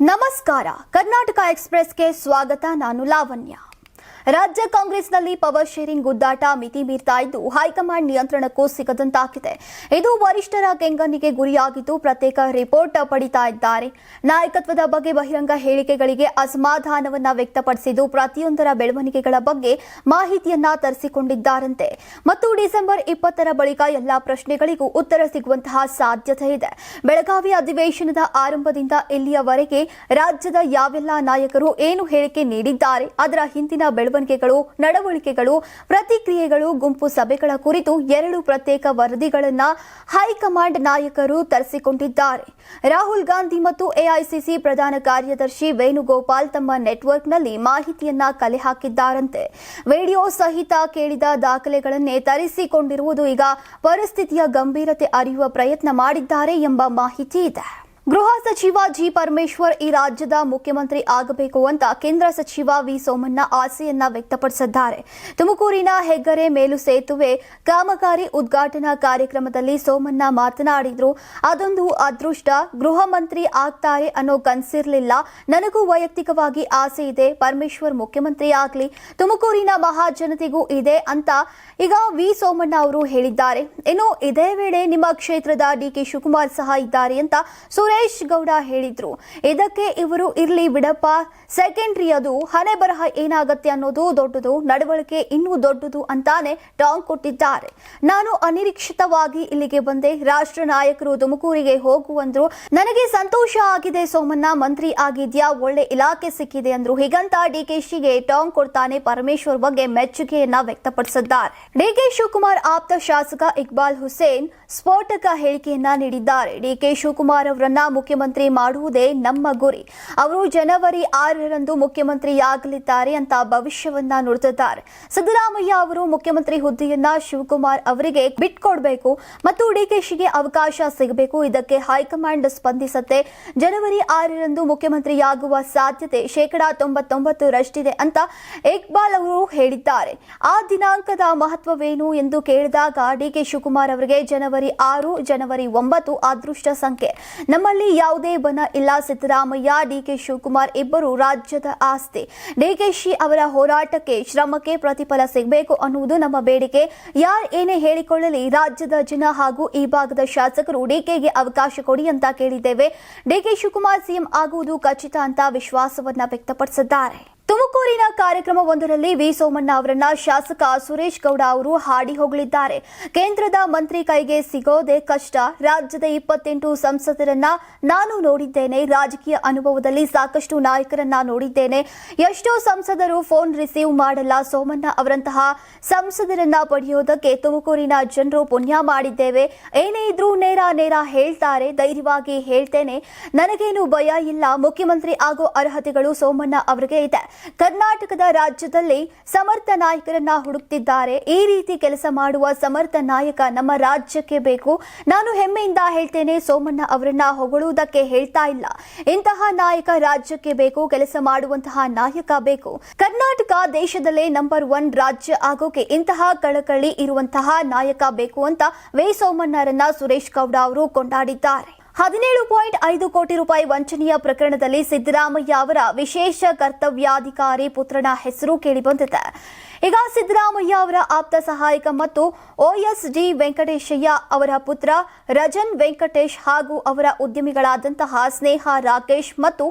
ನಮಸ್ಕಾರ. ಕರ್ನಾಟಕ ಎಕ್ಸ್ಪ್ರೆಸ್ಗೆ ಸ್ವಾಗತ. ನಾನು ಲಾವಣ್ಯ. ರಾಜ್ಯ ಕಾಂಗ್ರೆಸ್ನಲ್ಲಿ ಪವರ್ ಶೇರಿಂಗ್ ಗುದ್ದಾಟ ಮಿತಿ ಮೀರ್ತಾ ಇದ್ದು, ಹೈಕಮಾಂಡ್ ನಿಯಂತ್ರಣಕ್ಕೂ ಸಿಗದಂತಾಗಿದೆ. ಇದು ವರಿಷ್ಠರ ಕೆಂಗಣ್ಣಿಗೆ ಗುರಿಯಾಗಿದ್ದು, ಪ್ರತ್ಯೇಕ ರಿಪೋರ್ಟ್ ಪಡಿತಾ ಇದ್ದಾರೆ. ನಾಯಕತ್ವದ ಬಗ್ಗೆ ಬಹಿರಂಗ ಹೇಳಿಕೆಗಳಿಗೆ ಅಸಮಾಧಾನವನ್ನ ವ್ಯಕ್ತಪಡಿಸಿದ್ದು, ಪ್ರತಿಯೊಂದರ ಬೆಳವಣಿಗೆಗಳ ಬಗ್ಗೆ ಮಾಹಿತಿಯನ್ನ ತರಿಸಿಕೊಂಡಿದ್ದಾರಂತೆ. ಮತ್ತು ಡಿಸೆಂಬರ್ ಇಪ್ಪತ್ತರ ಬಳಿಕ ಎಲ್ಲಾ ಪ್ರಶ್ನೆಗಳಿಗೂ ಉತ್ತರ ಸಿಗುವಂತಹ ಸಾಧ್ಯತೆ ಇದೆ. ಬೆಳಗಾವಿ ಅಧಿವೇಶನದ ಆರಂಭದಿಂದ ಇಲ್ಲಿಯವರೆಗೆ ರಾಜ್ಯದ ಯಾವೆಲ್ಲ ನಾಯಕರು ಏನು ಹೇಳಿಕೆ ನೀಡಿದ್ದಾರೆ, ಅದರ ಹಿಂದಿನ ಬೆಳವಣಿಗೆಗಳು ನಡವಳಿಕೆಗಳು, ಪ್ರತಿಕ್ರಿಯೆಗಳು, ಗುಂಪು ಸಭೆಗಳ ಕುರಿತು ಎರಡು ಪ್ರತ್ಯೇಕ ವರದಿಗಳನ್ನು ಹೈಕಮಾಂಡ್ ನಾಯಕರು ತರಿಸಿಕೊಂಡಿದ್ದಾರೆ. ರಾಹುಲ್ ಗಾಂಧಿ ಮತ್ತು ಎಐಸಿಸಿ ಪ್ರಧಾನ ಕಾರ್ಯದರ್ಶಿ ವೇಣುಗೋಪಾಲ್ ತಮ್ಮ ನೆಟ್ವರ್ಕ್ನಲ್ಲಿ ಮಾಹಿತಿಯನ್ನ ಕಲೆ ಹಾಕಿದ್ದಾರಂತೆ. ವಿಡಿಯೋ ಸಹಿತ ಕೇಳಿದ ದಾಖಲೆಗಳನ್ನೇ ತರಿಸಿಕೊಂಡಿರುವುದು ಈಗ ಪರಿಸ್ಥಿತಿಯ ಗಂಭೀರತೆ ಅರಿಯುವ ಪ್ರಯತ್ನ ಮಾಡಿದ್ದಾರೆ ಎಂಬ ಮಾಹಿತಿ ಇದೆ. ಗೃಹ ಸಚಿವ ಜಿ ಪರಮೇಶ್ವರ್ ಈ ರಾಜ್ಯದ ಮುಖ್ಯಮಂತ್ರಿ ಆಗಬೇಕು ಅಂತ ಕೇಂದ್ರ ಸಚಿವ ವಿ ಸೋಮಣ್ಣ ಆಸೆಯನ್ನ ವ್ಯಕ್ತಪಡಿಸಿದ್ದಾರೆ. ತುಮಕೂರಿನ ಹೆಗ್ಗರೆ ಮೇಲು ಸೇತುವೆ ಕಾಮಗಾರಿ ಉದ್ಘಾಟನಾ ಕಾರ್ಯಕ್ರಮದಲ್ಲಿ ಸೋಮಣ್ಣ ಮಾತನಾಡಿದ್ರು. ಅದೊಂದು ಅದೃಷ್ಟ, ಗೃಹ ಮಂತ್ರಿ ಆಗ್ತಾರೆ ಅನ್ನೋ ಕನ್ಸಿರ್ಲಿಲ್ಲ. ನನಗೂ ವೈಯಕ್ತಿಕವಾಗಿ ಆಸೆ ಇದೆ, ಪರಮೇಶ್ವರ್ ಮುಖ್ಯಮಂತ್ರಿ ಆಗ್ಲಿ. ತುಮಕೂರಿನ ಮಹಾಜನತೆಗೂ ಇದೆ ಅಂತ ಈಗ ವಿ ಸೋಮಣ್ಣ ಅವರು ಹೇಳಿದ್ದಾರೆ. ಇನ್ನು ಇದೇ ವೇಳೆ ನಿಮ್ಮ ಕ್ಷೇತ್ರದ ಡಿಕೆ ಶಿವಕುಮಾರ್ ಸಹ ಇದ್ದಾರೆ ಅಂತ ಸುರೇಶ್ ಗೌಡ ಹೇಳಿದ್ರು. ಇದಕ್ಕೆ ಇವರು ಇರ್ಲಿ ಬಿಡಪ್ಪ. ಸೆಕೆಂಡ್ರಿ ಅದು ಹಣೆ ಬರಹ ಏನಾಗತ್ತೆ ಅನ್ನೋದು ದೊಡ್ಡದು, ನಡವಳಿಕೆ ಇನ್ನೂ ದೊಡ್ಡದು ಅಂತಾನೆ ಟಾಂಗ್ ಕೊಟ್ಟಿದ್ದಾರೆ. ನಾನು ಅನಿರೀಕ್ಷಿತವಾಗಿ ಇಲ್ಲಿಗೆ ಬಂದೆ. ರಾಷ್ಟ್ರ ನಾಯಕರು ತುಮಕೂರಿಗೆ ಹೋಗುವಂದ್ರು ನನಗೆ ಸಂತೋಷ ಆಗಿದೆ ಸೋಮಣ್ಣ, ಮಂತ್ರಿ ಆಗಿದ್ಯಾ, ಒಳ್ಳೆ ಇಲಾಖೆ ಸಿಕ್ಕಿದೆ ಅಂದ್ರು. ಹೀಗಂತ ಡಿಕೆಶಿಗೆ ಟಾಂಗ್ ಕೊಡ್ತಾನೆ ಪರಮೇಶ್ವರ್ ಬಗ್ಗೆ ಮೆಚ್ಚುಗೆಯನ್ನ ವ್ಯಕ್ತಪಡಿಸಿದ್ದಾರೆ. ಡಿಕೆ ಶಿವಕುಮಾರ್ ಆಪ್ತ ಶಾಸಕ ಇಕ್ಬಾಲ್ ಹುಸೇನ್ ಸ್ಫೋಟಕ ಹೇಳಿಕೆಯನ್ನ ನೀಡಿದ್ದಾರೆ. ಡಿಕೆ ಶಿವಕುಮಾರ್ ಅವರನ್ನ ಮುಖ್ಯಮಂತ್ರಿ ಮಾಡುವುದೇ ನಮ್ಮ ಗುರಿ. ಅವರು ಜನವರಿ ಆರರಂದು ಮುಖ್ಯಮಂತ್ರಿಯಾಗಲಿದ್ದಾರೆ ಅಂತ ಭವಿಷ್ಯವನ್ನ ನುಡಿದಿದ್ದಾರೆ. ಸಿದ್ದರಾಮಯ್ಯ ಅವರು ಮುಖ್ಯಮಂತ್ರಿ ಹುದ್ದೆಯನ್ನ ಶಿವಕುಮಾರ್ ಅವರಿಗೆ ಬಿಟ್ಕೊಡ್ಬೇಕು ಮತ್ತು ಡಿಕೆಶಿಗೆ ಅವಕಾಶ ಸಿಗಬೇಕು. ಇದಕ್ಕೆ ಹೈಕಮಾಂಡ್ ಸ್ಪಂದಿಸತ್ತೆ. ಜನವರಿ ಆರರಂದು ಮುಖ್ಯಮಂತ್ರಿಯಾಗುವ ಸಾಧ್ಯತೆ ಶೇಕಡಾ ತೊಂಬತ್ತೊಂಬತ್ತರಷ್ಟಿದೆ ಅಂತ ಇಕ್ಬಾಲ್ ಅವರು ಹೇಳಿದ್ದಾರೆ. ಆ ದಿನಾಂಕದ ಮಹತ್ವವೇನು ಎಂದು ಕೇಳಿದಾಗ ಡಿಕೆ ಶಿವಕುಮಾರ್ ಅವರಿಗೆ ಜನವರಿ ಆರು, ಜನವರಿ ಒಂಬತ್ತು ಅದೃಷ್ಟ ಸಂಖ್ಯೆ. ನಮ್ಮಲ್ಲಿ ಯಾವುದೇ ಬನ ಇಲ್ಲ. ಸಿದ್ದರಾಮಯ್ಯ, ಡಿಕೆ ಶಿವಕುಮಾರ್ ಇಬ್ಬರು ರಾಜ್ಯದ ಆಸ್ತಿ. ಡಿಕೆಶಿ ಅವರ ಹೋರಾಟಕ್ಕೆ ಶ್ರಮಕ್ಕೆ ಪ್ರತಿಫಲ ಸಿಗಬೇಕು ಅನ್ನುವುದು ನಮ್ಮ ಬೇಡಿಕೆ. ಯಾರ್ ಏನೇ ಹೇಳಿಕೊಳ್ಳಲಿ, ರಾಜ್ಯದ ಜನ ಹಾಗೂ ಈ ಭಾಗದ ಶಾಸಕರು ಡಿಕೆಗೆ ಅವಕಾಶ ಕೊಡಿ ಅಂತ ಕೇಳಿದ್ದೇವೆ. ಡಿಕೆ ಶಿವಕುಮಾರ್ ಸಿಎಂ ಆಗುವುದು ಖಚಿತ ಅಂತ ವಿಶ್ವಾಸವನ್ನ ವ್ಯಕ್ತಪಡಿಸಿದ್ದಾರೆ. ತುಮಕೂರಿನ ಕಾರ್ಯಕ್ರಮವೊಂದರಲ್ಲಿ ವಿ ಸೋಮಣ್ಣ ಅವರನ್ನ ಶಾಸಕ ಸುರೇಶ್ ಗೌಡ ಅವರು ಹಾಡಿ ಹೊಗಳಿದ್ದಾರೆ. ಕೇಂದ್ರದ ಮಂತ್ರಿ ಕೈಗೆ ಸಿಗೋದೇ ಕಷ್ಟ. ರಾಜ್ಯದ ಇಪ್ಪತ್ತೆಂಟು ಸಂಸದರನ್ನ ನಾನು ನೋಡಿದ್ದೇನೆ. ರಾಜಕೀಯ ಅನುಭವದಲ್ಲಿ ಸಾಕಷ್ಟು ನಾಯಕರನ್ನ ನೋಡಿದ್ದೇನೆ. ಎಷ್ಟೋ ಸಂಸದರು ಫೋನ್ ರಿಸೀವ್ ಮಾಡಲ್ಲ. ಸೋಮಣ್ಣ ಅವರಂತಹ ಸಂಸದರನ್ನ ಪಡೆಯೋದಕ್ಕೆ ತುಮಕೂರಿನ ಜನರು ಪುಣ್ಯ ಮಾಡಿದ್ದೇವೆ. ಏನೇ ಇದ್ರೂ ನೇರ ನೇರ ಹೇಳ್ತಾರೆ. ಧೈರ್ಯವಾಗಿ ಹೇಳ್ತೇನೆ. ನನಗೇನು ಭಯ ಇಲ್ಲ. ಮುಖ್ಯಮಂತ್ರಿ ಆಗೋ ಅರ್ಹತೆಗಳು ಸೋಮಣ್ಣ ಅವರಿಗೆ ಇದೆ. ಕರ್ನಾಟಕದ ರಾಜ್ಯದಲ್ಲಿ ಸಮರ್ಥ ನಾಯಕರನ್ನ ಹುಡುಕ್ತಿದ್ದಾರೆ. ಈ ರೀತಿ ಕೆಲಸ ಮಾಡುವ ಸಮರ್ಥ ನಾಯಕ ನಮ್ಮ ರಾಜ್ಯಕ್ಕೆ ಬೇಕು. ನಾನು ಹೆಮ್ಮೆಯಿಂದ ಹೇಳ್ತೇನೆ, ಸೋಮಣ್ಣ ಅವರನ್ನ ಹೊಗಳುವುದಕ್ಕೆ ಹೇಳ್ತಾ ಇಲ್ಲ. ಇಂತಹ ನಾಯಕ ರಾಜ್ಯಕ್ಕೆ ಬೇಕು, ಕೆಲಸ ಮಾಡುವಂತಹ ನಾಯಕ ಬೇಕು. ಕರ್ನಾಟಕ ದೇಶದಲ್ಲೇ ನಂಬರ್ ಒನ್ ರಾಜ್ಯ ಆಗೋಕೆ ಇಂತಹ ಕಳಕಳಿ ಇರುವಂತಹ ನಾಯಕ ಬೇಕು ಅಂತ ವೈ ಸೋಮಣ್ಣರನ್ನ ಸುರೇಶ್ ಗೌಡ ಅವರು ಕೊಂಡಾಡಿದ್ದಾರೆ. ಹದಿನೇಳು ಪಾಯಿಂಟ್ ಐದು ಕೋಟಿ ರೂಪಾಯಿ ವಂಚನೆಯ ಪ್ರಕರಣದಲ್ಲಿ ಸಿದ್ದರಾಮಯ್ಯ ಅವರ ವಿಶೇಷ ಕರ್ತವ್ಯಾಧಿಕಾರಿ ಪುತ್ರನ ಹೆಸರು ಕೇಳಿಬಂದಿದೆ. ಈಗ ಸಿದ್ದರಾಮಯ್ಯ ಅವರ ಆಪ್ತ ಸಹಾಯಕ ಮತ್ತು ಓಎಸ್ಡಿ ವೆಂಕಟೇಶಯ್ಯ ಅವರ ಪುತ್ರ ರಜನ್ ವೆಂಕಟೇಶ್ ಹಾಗೂ ಅವರ ಉದ್ಯಮಿಗಳಾದಂತಹ ಸ್ನೇಹ ರಾಕೇಶ್ ಮತ್ತು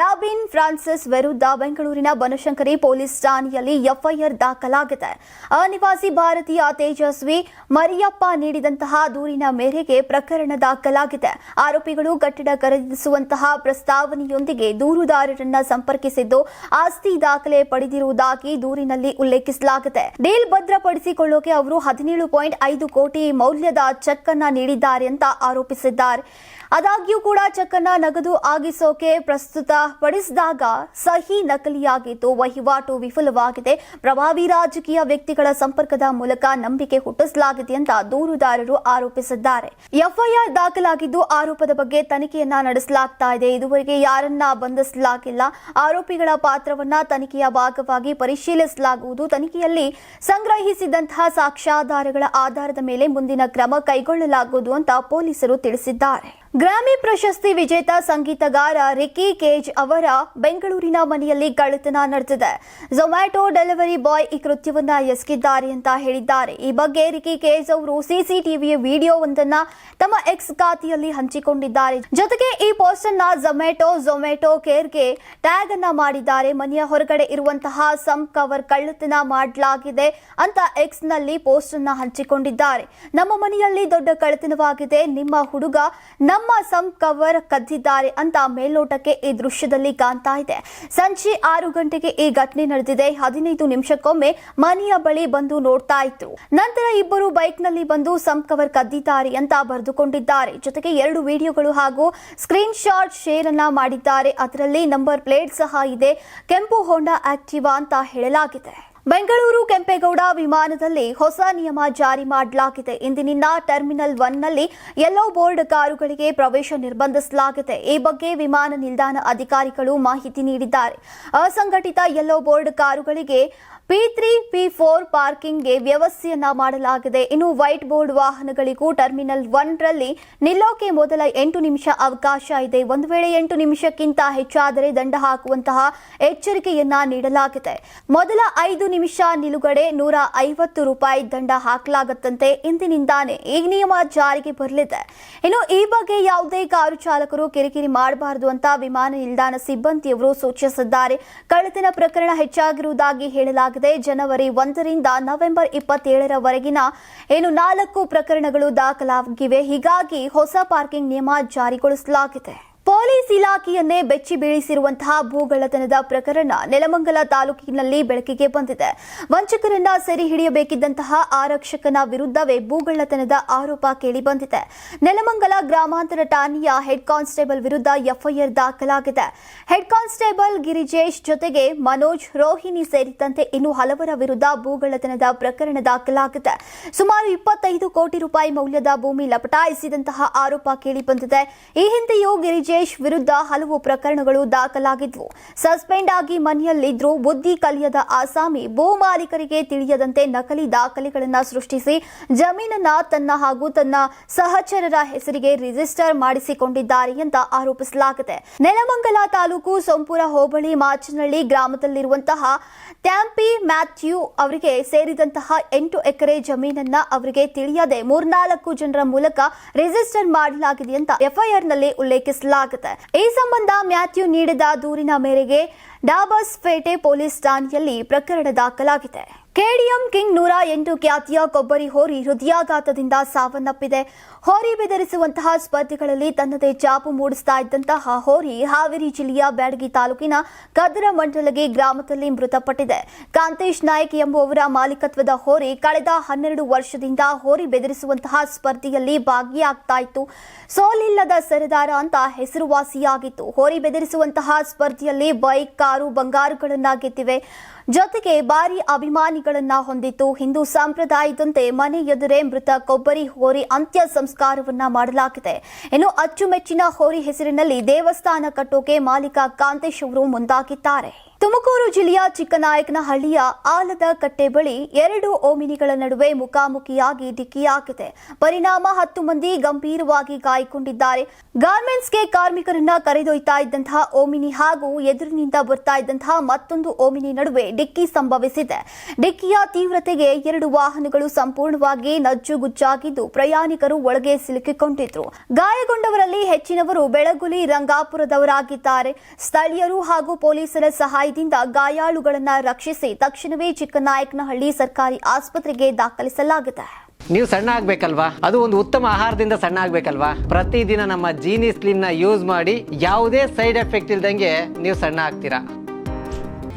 ರಾಬಿನ್ ಫ್ರಾನ್ಸಿಸ್ ವಿರುದ್ಧ ಬೆಂಗಳೂರಿನ ಬನಶಂಕರಿ ಪೊಲೀಸ್ ಠಾಣೆಯಲ್ಲಿ ಎಫ್ಐಆರ್ ದಾಖಲಾಗಿದೆ. ಅನಿವಾಸಿ ಭಾರತೀಯ ತೇಜಸ್ವಿ ಮರಿಯಪ್ಪ ನೀಡಿದಂತಹ ದೂರಿನ ಮೇರೆಗೆ ಪ್ರಕರಣ ದಾಖಲಾಗಿದೆ. ಆರೋಪಿಗಳು ಕಟ್ಟಡ ಖರೀದಿಸುವಂತಹ ಪ್ರಸ್ತಾವನೆಯೊಂದಿಗೆ ದೂರುದಾರರನ್ನ ಸಂಪರ್ಕಿಸಿದ್ದು, ಆಸ್ತಿ ದಾಖಲೆ ಪಡೆದಿರುವುದಾಗಿ ದೂರಿನಲ್ಲಿ ಉಲ್ಲೇಖಿಸಲಾಗಿದೆ. ಡೀಲ್ ಭದ್ರಪಡಿಸಿಕೊಳ್ಳೋಕೆ ಅವರು ಹದಿನೇಳು ಪಾಯಿಂಟ್ ಐದು ಕೋಟಿ ಮೌಲ್ಯದ ಚೆಕ್ ಅನ್ನ ನೀಡಿದ್ದಾರೆ ಅಂತ ಆರೋಪಿಸಿದ್ದಾರೆ. ಆದಾಗ್ಯೂ ಕೂಡ ಚೆಕ್ ಅನ್ನ ನಗದು ಆಗಿಸೋಕೆ ಪ್ರಸ್ತುತ ಪಡಿಸಿದಾಗ ಸಹಿ ನಕಲಿಯಾಗಿದ್ದು ವಹಿವಾಟು ವಿಫಲವಾಗಿದೆ. ಪ್ರಭಾವಿ ರಾಜಕೀಯ ವ್ಯಕ್ತಿಗಳ ಸಂಪರ್ಕದ ಮೂಲಕ ನಂಬಿಕೆ ಹುಟ್ಟಿಸಲಾಗಿದೆ ಅಂತ ದೂರುದಾರರು ಆರೋಪಿಸಿದ್ದಾರೆ. ಎಫ್ಐಆರ್ ದಾಖಲಾಗಿದ್ದು ಆರೋಪದ ಬಗ್ಗೆ ತನಿಖೆಯನ್ನ ನಡೆಸಲಾಗ್ತಾ ಇದೆ. ಇದುವರೆಗೆ ಯಾರನ್ನ ಬಂಧಿಸಲಾಗಿಲ್ಲ. ಆರೋಪಿಗಳ ಪಾತ್ರವನ್ನ ತನಿಖೆಯ ಭಾಗವಾಗಿ ಪರಿಶೀಲಿಸಲಾಗುವುದು. ತನಿಖೆಯಲ್ಲಿ ಸಂಗ್ರಹಿಸಿದಂತಹ ಸಾಕ್ಷ್ಯಾಧಾರಗಳ ಆಧಾರದ ಮೇಲೆ ಮುಂದಿನ ಕ್ರಮ ಕೈಗೊಳ್ಳಲಾಗುವುದು ಅಂತ ಪೊಲೀಸರು ತಿಳಿಸಿದ್ದಾರೆ. ಗ್ರಾಮಿ ಪ್ರಶಸ್ತಿ ವಿಜೇತ ಸಂಗೀತಗಾರ ರಿಕಿ ಕೇಜ್ ಅವರ ಬೆಂಗಳೂರಿನ ಮನೆಯಲ್ಲಿ ಕಳ್ಳತನ ನಡೆದಿದೆ. ಝೊಮ್ಯಾಟೊ ಡೆಲಿವರಿ ಬಾಯ್ ಈ ಕೃತ್ಯವನ್ನ ಎಸಗಿದ್ದಾರೆ ಅಂತ ಹೇಳಿದ್ದಾರೆ. ಈ ಬಗ್ಗೆ ರಿಕಿ ಕೇಜ್ ಅವರು ಸಿಸಿಟಿವಿಯ ವಿಡಿಯೋವೊಂದನ್ನ ತಮ್ಮ ಎಕ್ಸ್ ಖಾತೆಯಲ್ಲಿ ಹಂಚಿಕೊಂಡಿದ್ದಾರೆ. ಜೊತೆಗೆ ಈ ಪೋಸ್ಟ್ ಅನ್ನ ಝೊಮ್ಯಾಟೊ ಝೊಮ್ಯಾಟೊ ಕೇರ್ಗೆ ಟ್ಯಾಗ್ ಅನ್ನ ಮಾಡಿದ್ದಾರೆ. ಮನೆಯ ಹೊರಗಡೆ ಇರುವಂತಹ ಸಮ್ ಕವರ್ ಕಳ್ಳತನ ಮಾಡಲಾಗಿದೆ ಅಂತ ಎಕ್ಸ್ನಲ್ಲಿ ಪೋಸ್ಟ್ ಅನ್ನ ಹಂಚಿಕೊಂಡಿದ್ದಾರೆ. ನಮ್ಮ ಮನೆಯಲ್ಲಿ ದೊಡ್ಡ ಕಳ್ಳತನವಾಗಿದೆ. ನಿಮ್ಮ ಹುಡುಗ ನಮ್ಮ ಸಮ್ ಕವರ್ ಕದ್ದಿದ್ದಾರೆ ಅಂತ ಮೇಲ್ನೋಟಕ್ಕೆ ಈ ದೃಶ್ಯದಲ್ಲಿ ಕಾಣ್ತಾ ಇದೆ. ಸಂಜೆ ಆರು ಗಂಟೆಗೆ ಈ ಘಟನೆ ನಡೆದಿದೆ. ಹದಿನೈದು ನಿಮಿಷಕ್ಕೊಮ್ಮೆ ಮನೆಯ ಬಳಿ ಬಂದು ನೋಡ್ತಾ ಇದ್ರು. ನಂತರ ಇಬ್ಬರು ಬೈಕ್ನಲ್ಲಿ ಬಂದು ಸಮ್ ಕವರ್ ಕದ್ದಿದ್ದಾರೆ ಅಂತ ಬರೆದುಕೊಂಡಿದ್ದಾರೆ. ಜೊತೆಗೆ ಎರಡು ವಿಡಿಯೋಗಳು ಹಾಗೂ ಸ್ಕ್ರೀನ್ ಶಾಟ್ ಶೇರ್ ಅನ್ನ ಮಾಡಿದ್ದಾರೆ. ಅದರಲ್ಲಿ ನಂಬರ್ ಪ್ಲೇಟ್ ಸಹ ಇದೆ. ಕೆಂಪು ಹೋಂಡಾ ಆಕ್ಟಿವಾ ಅಂತ ಹೇಳಲಾಗಿದೆ. ಬೆಂಗಳೂರು ಕೆಂಪೇಗೌಡ ವಿಮಾನದಲ್ಲಿ ಹೊಸ ನಿಯಮ ಜಾರಿ ಮಾಡಲಾಗಿದೆ. ಇಂದಿನಿಂದ ಟರ್ಮಿನಲ್ ಒನ್ನಲ್ಲಿ ಯೆಲ್ಲೋ ಬೋರ್ಡ್ ಕಾರುಗಳಿಗೆ ಪ್ರವೇಶ ನಿರ್ಬಂಧಿಸಲಾಗಿದೆ. ಈ ಬಗ್ಗೆ ವಿಮಾನ ನಿಲ್ದಾಣ ಅಧಿಕಾರಿಗಳು ಮಾಹಿತಿ ನೀಡಿದ್ದಾರೆ. ಅಸಂಘಟಿತ ಯೆಲ್ಲೋ ಬೋರ್ಡ್ ಕಾರುಗಳಿಗೆ ಪಿ ತ್ರೀ ಪಿ ಫೋರ್ ಪಾರ್ಕಿಂಗ್ಗೆ ವ್ಯವಸ್ಥೆಯನ್ನ ಮಾಡಲಾಗಿದೆ. ಇನ್ನು ವೈಟ್ ಬೋರ್ಡ್ ವಾಹನಗಳಿಗೂ ಟರ್ಮಿನಲ್ ಒನ್ ರಲ್ಲಿ ನಿಲ್ಲೋಕೆ ಮೊದಲ ಎಂಟು ನಿಮಿಷ ಅವಕಾಶ ಇದೆ. ಒಂದು ವೇಳೆ ಎಂಟು ನಿಮಿಷಕ್ಕಿಂತ ಹೆಚ್ಚಾದರೆ ದಂಡ ಹಾಕುವಂತಹ ಎಚ್ಚರಿಕೆಯನ್ನ ನೀಡಲಾಗಿದೆ. ಮೊದಲ ಐದು ನಿಮಿಷ ನಿಲುಗಡೆ ನೂರ ಐವತ್ತು ರೂಪಾಯಿ ದಂಡ ಹಾಕಲಾಗುತ್ತಂತೆ. ಇಂದಿನಿಂದಾನೆ ಈ ನಿಯಮ ಜಾರಿಗೆ ಬರಲಿದೆ. ಇನ್ನು ಈ ಬಗ್ಗೆ ಯಾವುದೇ ಕಾರು ಚಾಲಕರು ಕಿರಿಕಿರಿ ಮಾಡಬಾರದು ಅಂತ ವಿಮಾನ ನಿಲ್ದಾಣ ಸಿಬ್ಬಂದಿಯವರು ಸೂಚಿಸಿದ್ದಾರೆ. ಕಳ್ಳತನ ಪ್ರಕರಣ ಹೆಚ್ಚಾಗಿರುವುದಾಗಿ ಹೇಳಲಾಗಿದೆ. ಜನವರಿ ಒಂದರಿಂದ ನವೆಂಬರ್ ಇಪ್ಪತ್ತೇಳರವರೆಗಿನ ಏನು ನಾಲ್ಕು ಪ್ರಕರಣಗಳು ದಾಖಲಾಗಿವೆ. ಹೀಗಾಗಿ ಹೊಸ ಪಾರ್ಕಿಂಗ್ ನಿಯಮ ಜಾರಿಗೊಳಿಸಲಾಗಿದೆ. ಪೊಲೀಸ್ ಇಲಾಖೆಯನ್ನೇ ಬೆಚ್ಚಿ ಬೀಳಿಸಿರುವಂತಹ ಭೂಗಳ್ಳತನದ ಪ್ರಕರಣ ನೆಲಮಂಗಲ ತಾಲೂಕಿನಲ್ಲಿ ಬೆಳಕಿಗೆ ಬಂದಿದೆ. ವಂಚಕರನ್ನ ಸೆರೆ ಹಿಡಿಯಬೇಕಿದ್ದಂತಹ ಆರಕ್ಷಕನ ವಿರುದ್ಧವೇ ಭೂಗಳ್ಳತನದ ಆರೋಪ ಕೇಳಿಬಂದಿದೆ ನೆಲಮಂಗಲ ಗ್ರಾಮಾಂತರ ಠಾಣೆಯ ಹೆಡ್ ಕಾನ್ಸ್ಟೇಬಲ್ ವಿರುದ್ಧ ಎಫ್ಐಆರ್ ದಾಖಲಾಗಿದೆ. ಹೆಡ್ ಕಾನ್ಸ್ಟೇಬಲ್ ಗಿರಿಜೇಶ್ ಜೊತೆಗೆ ಮನೋಜ್ ರೋಹಿಣಿ ಸೇರಿದಂತೆ ಇನ್ನು ಹಲವರ ವಿರುದ್ಧ ಭೂಗಳ್ಳತನದ ಪ್ರಕರಣ ದಾಖಲಾಗಿದೆ. ಸುಮಾರು ಇಪ್ಪತ್ತೈದು ಕೋಟಿ ರೂಪಾಯಿ ಮೌಲ್ಯದ ಭೂಮಿ ಲಪಟಾಯಿಸಿದಂತಹ ಆರೋಪ ಕೇಳಿಬಂದಿದೆ ಈ ಹಿಂದೆಯೂ ಗಿರಿಜೇಶ್ ವಿರುದ್ಧ ಹಲವು ಪ್ರಕರಣಗಳು ದಾಖಲಾಗಿದ್ವು. ಸಸ್ಪೆಂಡ್ ಆಗಿ ಮನೆಯಲ್ಲಿದ್ರೂ ಬುದ್ಧಿ ಕಲಿಯದ ಆಸಾಮಿ ಭೂ ಮಾಲೀಕರಿಗೆ ತಿಳಿಯದಂತೆ ನಕಲಿ ದಾಖಲೆಗಳನ್ನು ಸೃಷ್ಟಿಸಿ ಜಮೀನನ್ನ ತನ್ನ ಹಾಗೂ ತನ್ನ ಸಹಚರರ ಹೆಸರಿಗೆ ರಿಜಿಸ್ಟರ್ ಮಾಡಿಸಿಕೊಂಡಿದ್ದಾರೆ ಅಂತ ಆರೋಪಿಸಲಾಗಿದೆ. ನೆಲಮಂಗಲ ತಾಲೂಕು ಸೋಂಪುರ ಹೋಬಳಿ ಮಾಚನಹಳ್ಳಿ ಗ್ರಾಮದಲ್ಲಿರುವಂತಹ ಟ್ಯಾಂಪಿ ಮ್ಯಾಥ್ಯೂ ಅವರಿಗೆ ಸೇರಿದಂತಹ ಎಂಟು ಎಕರೆ ಜಮೀನನ್ನ ಅವರಿಗೆ ತಿಳಿಯದೆ ಮೂರ್ನಾಲ್ಕು ಜನರ ಮೂಲಕ ರಿಜಿಸ್ಟರ್ ಮಾಡಲಾಗಿದೆ ಅಂತ ಎಫ್ಐಆರ್ನಲ್ಲಿ ಉಲ್ಲೇಖಿಸಲಾಗಿದೆ. ಈ ಸಂಬಂಧ ಮ್ಯಾಥ್ಯೂ ನೀಡಿದ ದೂರಿನ ಮೇರೆಗೆ ಡಾಬಸ್ ಪೇಟೆ ಪೊಲೀಸ್ ಠಾಣೆಯಲ್ಲಿ ಪ್ರಕರಣ ದಾಖಲಾಗಿದೆ. ಕೆಡಿಎಂ ಕಿಂಗ್ ನೂರ ಎಂಟು ಖ್ಯಾತಿಯ ಕೊಬ್ಬರಿ ಹೋರಿ ಹೃದಯಾಘಾತದಿಂದ ಸಾವನ್ನಪ್ಪಿದೆ. ಹೋರಿ ಬೆದರಿಸುವಂತಹ ಸ್ಪರ್ಧೆಗಳಲ್ಲಿ ತನ್ನದೇ ಚಾಪು ಮೂಡಿಸ್ತಾ ಇದ್ದಂತಹ ಹೋರಿ ಹಾವೇರಿ ಜಿಲ್ಲೆಯ ಬ್ಯಾಡಗಿ ತಾಲೂಕಿನ ಕದ್ರ ಮಂಡಲಗಿ ಗ್ರಾಮದಲ್ಲಿ ಮೃತಪಟ್ಟಿದೆ. ಕಾಂತೇಶ್ ನಾಯಕ್ ಎಂಬುವವರ ಮಾಲೀಕತ್ವದ ಹೋರಿ ಕಳೆದ ಹನ್ನೆರಡು ವರ್ಷದಿಂದ ಹೋರಿ ಬೆದರಿಸುವಂತಹ ಸ್ಪರ್ಧೆಯಲ್ಲಿ ಭಾಗಿಯಾಗ್ತಾ ಇತ್ತು. ಸೋಲಿಲ್ಲದ ಸರದಾರ ಅಂತ ಹೆಸರುವಾಸಿಯಾಗಿತ್ತು. ಹೋರಿ ಬೆದರಿಸುವಂತಹ ಸ್ಪರ್ಧೆಯಲ್ಲಿ ಬೈಕ್, ಕಾರು, ಬಂಗಾರುಗಳನ್ನ ಗೆದ್ದಿವೆ. ಜೊತೆಗೆ ಭಾರಿ ಅಭಿಮಾನಿಗಳನ್ನ ಹೊಂದಿತ್ತು ಹಿಂದೂ ಸಂಪ್ರದಾಯದಂತೆ ಮನೆ ಎದುರೇ ಮೃತ ಕೊಬ್ಬರಿ ಹೋರಿ ಅಂತ್ಯ ಸಂಸ್ಕಾರವನ್ನ ಮಾಡಲಾಗಿದೆ. ಇನ್ನು ಅಚ್ಚುಮೆಚ್ಚಿನ ಹೋರಿ ಹೆಸರಿನಲ್ಲಿ ದೇವಸ್ಥಾನ ಕಟ್ಟೋಕೆ ಮಾಲೀಕ ಕಾಂತೇಶ್ ಅವರು ಮುಂದಾಗಿದ್ದಾರೆ. ತುಮಕೂರು ಜಿಲ್ಲೆಯ ಚಿಕ್ಕನಾಯಕನಹಳ್ಳಿಯ ಆಲದ ಕಟ್ಟೆ ಬಳಿ ಎರಡು ಓಮಿನಿಗಳ ನಡುವೆ ಮುಖಾಮುಖಿಯಾಗಿ ಡಿಕ್ಕಿಯಾಗಿದೆ. ಪರಿಣಾಮ ಹತ್ತು ಮಂದಿ ಗಂಭೀರವಾಗಿ ಗಾಯಗೊಂಡಿದ್ದಾರೆ. ಗಾರ್ಮೆಂಟ್ಸ್ಗೆ ಕಾರ್ಮಿಕರನ್ನ ಕರೆದೊಯ್ತಾ ಇದ್ದಂತಹ ಓಮಿನಿ ಹಾಗೂ ಎದುರಿನಿಂದ ಬರ್ತಾ ಇದ್ದಂತಹ ಮತ್ತೊಂದು ಓಮಿನಿ ನಡುವೆ ಡಿಕ್ಕಿ ಸಂಭವಿಸಿದೆ. ಡಿಕ್ಕಿಯ ತೀವ್ರತೆಗೆ ಎರಡು ವಾಹನಗಳು ಸಂಪೂರ್ಣವಾಗಿ ನಜ್ಜುಗುಜ್ಜಾಗಿದ್ದು ಪ್ರಯಾಣಿಕರು ಒಳಗೆ ಸಿಲುಕಿಕೊಂಡಿದ್ರು. ಗಾಯಗೊಂಡವರಲ್ಲಿ ಹೆಚ್ಚಿನವರು ಬೆಳಗುಲಿ ರಂಗಾಪುರದವರಾಗಿದ್ದಾರೆ. ಸ್ಥಳೀಯರು ಹಾಗೂ ಪೊಲೀಸರ ಸಹಾಯದಿಂದ ಗಾಯಾಳುಗಳನ್ನು ರಕ್ಷಿಸಿ ತಕ್ಷಣವೇ ಚಿಕ್ಕನಾಯಕನಹಳ್ಳಿ ಸರ್ಕಾರಿ ಆಸ್ಪತ್ರೆಗೆ ದಾಖಲಿಸಲಾಗಿದೆ. ನೀವು ಸಣ್ಣ ಆಗ್ಬೇಕಲ್ವಾ? ಅದು ಒಂದು ಉತ್ತಮ ಆಹಾರದಿಂದ ಸಣ್ಣ ಆಗ್ಬೇಕಲ್ವಾ? ಪ್ರತಿದಿನ ನಮ್ಮ ಜೀನಿ ಸ್ಲಿಮ್ನ ಯೂಸ್ ಮಾಡಿ ಯಾವುದೇ ಸೈಡ್ ಎಫೆಕ್ಟ್ ಇಲ್ದಂಗೆ ನೀವು ಸಣ್ಣ ಆಗ್ತೀರಾ?